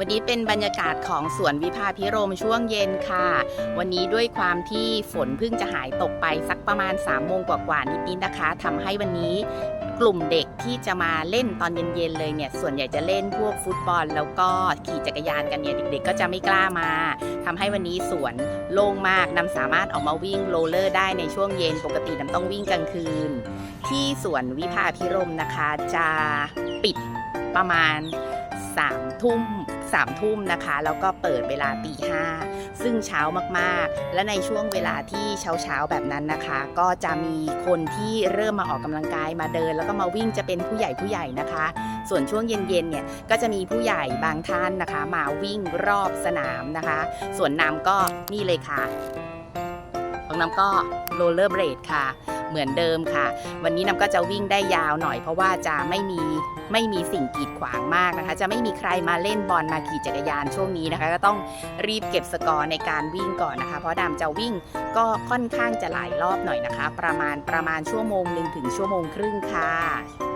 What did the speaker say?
วันนี้เป็นบรรยากาศของสวนวิภาพิรมช่วงเย็นค่ะ วันนี้ด้วยความที่ฝนเพิ่งจะหายตกไปสักประมาณ3ามโมงกว่าๆนิดๆนะคะทำให้วันนี้กลุ่มเด็กที่จะมาเล่นตอนเย็นๆเลยเนี่ยส่วนใหญ่จะเล่นพวกฟุตบอล แล้วก็ขี่จักรยานกันเนี่ยเด็กๆ ก็จะไม่กล้ามาทำให้วันนี้สวนโล่งมากนำสามารถออกมาวิ่งโรลเลอร์ได้ในช่วงเย็นปกตินำต้องวิ่งกลางคืน ที่สวนวิภาพิรมนะคะจะปิดประมาณ3ามทุ่ม สามทุ่มนะคะ แล้วก็เปิดเวลาตีห้าซึ่งเช้ามากๆ และในช่วงเวลาที่เช้าเช้าๆแบบนั้นนะคะ ก็จะมีคนที่เริ่มมาออกกำลังกายมาเดิน แล้วก็มาวิ่งจะเป็นผู้ใหญ่ผู้ใหญ่นะคะ ส่วนช่วงเย็นๆเนี่ยก็จะมีผู้ใหญ่บางท่านนะคะ มาวิ่งรอบสนามนะคะ ส่วนน้ำก็นี่เลยค่ะ ของน้ำก็โรลเลอร์เบรดค่ะ เหมือนเดิมค่ะ วันนี้น้ำก็จะวิ่งได้ยาวหน่อย เพราะว่าจะไม่มีไม่มีสิ่งกีดขวางมากนะคะ จะไม่มีใครมาเล่นบอลมาขี่จักรยานช่วงนี้นะคะ ก็ต้องรีบเก็บสกอร์ในการวิ่งก่อนนะคะ เพราะดำจะวิ่งก็ค่อนข้างจะหลายรอบหน่อยนะคะ ประมาณประมาณชั่วโมงหนึ่งถึงชั่วโมงครึ่งค่ะ